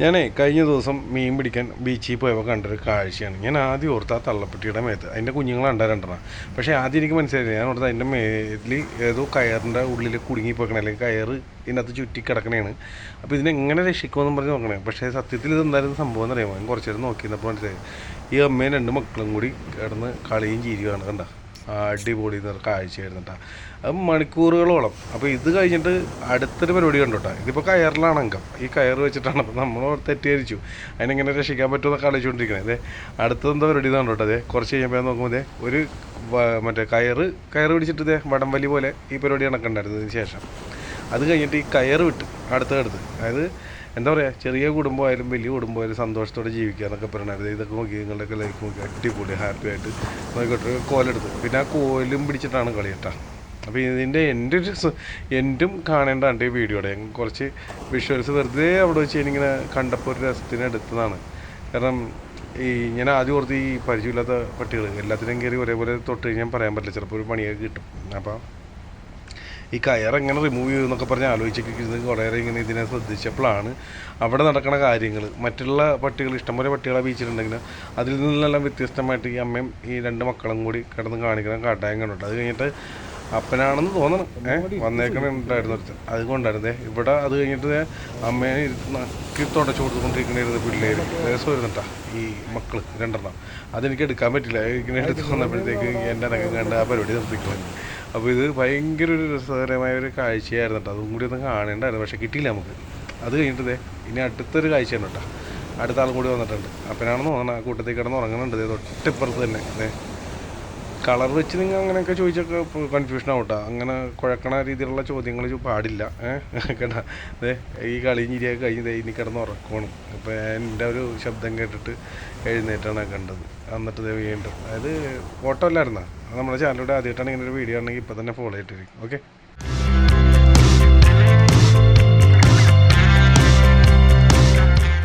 ഞാനേ കഴിഞ്ഞ ദിവസം മീൻ പിടിക്കാൻ ബീച്ചിൽ പോയപ്പോൾ കണ്ടൊരു കാഴ്ചയാണ്. ഞാൻ ആദ്യം ഓർത്ത ആ തള്ളപ്പെട്ടിയുടെ മേത്ത്. അതിന്റെ കുഞ്ഞുങ്ങളുണ്ട് രണ്ടെണ്ണം. പക്ഷേ ആദ്യം എനിക്ക് മനസ്സിലായില്ല. ഞാൻ ഓർത്ത് അതിന്റെ മേലിൽ ഏതോ കയറിന്റെ ഉള്ളിൽ കുടുങ്ങി പോയിക്കണേ. അല്ലെങ്കിൽ കയറ് ഇതിനകത്ത് ചുറ്റി കിടക്കണേണ്. അപ്പോൾ ഇതിനെങ്ങനെ രക്ഷിക്കുമെന്ന് പറഞ്ഞ് നോക്കണേ. പക്ഷേ സത്യത്തിൽ ഇത് എന്തായാലും സംഭവം എന്നറിയാമോ? ഞാൻ കുറച്ച് നേരം നോക്കിയിരുന്നപ്പോൾ മനസ്സിലായി. ഈ അമ്മയും രണ്ട് മക്കളും കൂടി കിടന്ന് കളിയും ചിരിയുമാണ് കണ്ട. അടിപൊളി എന്നൊരു കാഴ്ചയായിരുന്നു കേട്ടോ അത് മണിക്കൂറുകളോളം. അപ്പോൾ ഇത് കഴിഞ്ഞിട്ട് അടുത്തൊരു പരിപാടി കണ്ടോട്ടെ ഇതിപ്പോൾ കയറിലാണ് അംഗം. ഈ കയർ വെച്ചിട്ടാണ്. അപ്പോൾ നമ്മൾ തെറ്റിദ്ധരിച്ചു. അതിനെങ്ങനെ രക്ഷിക്കാൻ പറ്റുമെന്നൊക്കെ ആലോചിച്ചുകൊണ്ടിരിക്കണേ അതെ അടുത്തെന്താ പരിപാടി ഇതാണ് കേട്ടോ അതെ കുറച്ച് കഴിയുമ്പോൾ നോക്കുമ്പോൾ അതെ ഒരു മറ്റേ കയറ് കയറ് പിടിച്ചിട്ട് ഇതേ വടംവലി പോലെ ഈ പരിപാടി നടക്കണ്ടായിരുന്നു ഇതിന് ശേഷം. അത് കഴിഞ്ഞിട്ട് ഈ കയറ് വിട്ട് അടുത്തടുത്ത്. അതായത് എന്താ പറയുക ചെറിയ കുടുംബമായാലും വലിയ കുടുംബമായാലും സന്തോഷത്തോടെ ജീവിക്കുക എന്നൊക്കെ പറയണത് ഇതൊക്കെ നോക്കി നിങ്ങളുടെയൊക്കെ ലൈഫ് നോക്കി അടിപൊളി ഹാപ്പി ആയിട്ട് നോക്കിയിട്ട് കോലെടുത്ത്. പിന്നെ ആ കോലും പിടിച്ചിട്ടാണ് കളി കേട്ടോ. അപ്പോൾ ഇതിന്റെ എന്റെ ഒരു എന്റും കാണേണ്ടതാണ് ഈ വീഡിയോയുടെ കുറച്ച് വിഷ്വൽസ് വെറുതെ അവിടെ വെച്ച് ഞാനിങ്ങനെ കണ്ടപ്പോൾ ഒരു രസത്തിന് എടുത്തതാണ്. കാരണം ഈ ഞാൻ ആദ്യം ഓർത്ത് ഈ പരിചയമില്ലാത്ത പട്ടികൾ എല്ലാത്തിനും കയറി ഒരേപോലെ തൊട്ട് കഴിഞ്ഞാൽ പറയാൻ പറ്റില്ല. ചിലപ്പോൾ ഒരു പണിയൊക്കെ കിട്ടും. അപ്പോൾ ഈ കയർ എങ്ങനെ റിമൂവ് ചെയ്യും എന്നൊക്കെ പറഞ്ഞ് ആലോചിച്ചൊക്കെ ഇരുന്ന് കുറേ ഇങ്ങനെ ഇതിനെ ശ്രദ്ധിച്ചപ്പോഴാണ്. അവിടെ നടക്കുന്ന കാര്യങ്ങൾ മറ്റുള്ള പട്ടികൾ ഇഷ്ടംപോലെ പട്ടികളെ ബീച്ചിലുണ്ടെങ്കിൽ അതിൽ നിന്നെല്ലാം വ്യത്യസ്തമായിട്ട് ഈ അമ്മയും ഈ രണ്ട് മക്കളും കൂടി കിടന്ന് കാണിക്കണം കാട്ടായം കണ്ടിട്ട് അത് കഴിഞ്ഞിട്ട് അപ്പനാണെന്ന് തോന്നണം. ഏഹ് വന്നേക്കണുണ്ടായിരുന്നു ഒരുത്തൻ അതുകൊണ്ടായിരുന്നേ. ഇവിടെ അത് കഴിഞ്ഞിട്ട് അമ്മയെ നക്കി തുടച്ചു കൊടുത്തുകൊണ്ടിരിക്കണായിരുന്നു പിള്ളേർ വരുന്നുണ്ടാ ഈ മക്കൾ രണ്ടെണ്ണം. അതെനിക്ക് എടുക്കാൻ പറ്റില്ല. ഇങ്ങനെ എടുത്ത് വന്നപ്പോഴത്തേക്ക് എന്റെ അനക്കം കണ്ട് ആ പരിപാടി നിർത്തിക്കളഞ്ഞു. അപ്പോൾ ഇത് ഭയങ്കര ഒരു രസകരമായ ഒരു കാഴ്ചയായിരുന്നു കേട്ടോ. അതും കൂടി ഒന്ന് കാണേണ്ടായിരുന്നു. പക്ഷെ കിട്ടിയില്ല നമുക്ക്. അത് കഴിഞ്ഞിട്ട് ഇനി അടുത്തൊരു കാഴ്ചയാണ് കേട്ടോ. അടുത്ത ആളും കൂടി വന്നിട്ടുണ്ട്. അപ്പനാണെന്ന് തോന്നണം ആ കൂട്ടത്തിൽ കിടന്ന് ഉറങ്ങുന്നുണ്ട് തൊട്ടിപ്പുറത്ത് തന്നെ. ദേ കളർ വെച്ച് നിങ്ങൾ അങ്ങനെയൊക്കെ ചോദിച്ചൊക്കെ കൺഫ്യൂഷൻ ആവട്ടെ. അങ്ങനെ കുഴക്കണ രീതിയിലുള്ള ചോദ്യങ്ങൾ പാടില്ല. ഏഹ് കേട്ടാ? അതെ ഈ കളി ഞിരിയൊക്കെ കഴിഞ്ഞ് ഇനി കിടന്ന് ഉറക്കമാണ്. അപ്പോൾ എന്റെ ഒരു ശബ്ദം കേട്ടിട്ട് എഴുന്നേറ്റാണ് കണ്ടത്. എന്നിട്ട് ദേ വീണ്ടും. അതായത് ഫോട്ടോ അല്ലായിരുന്നാ നമ്മുടെ ചാനലിലൂടെ ആദ്യമായിട്ടാണ് ഇങ്ങനെ ഒരു വീഡിയോ ആണെങ്കിൽ ഇപ്പോൾ തന്നെ ഫോളോ ചെയ്തിട്ടിരിക്കും. ഓക്കെ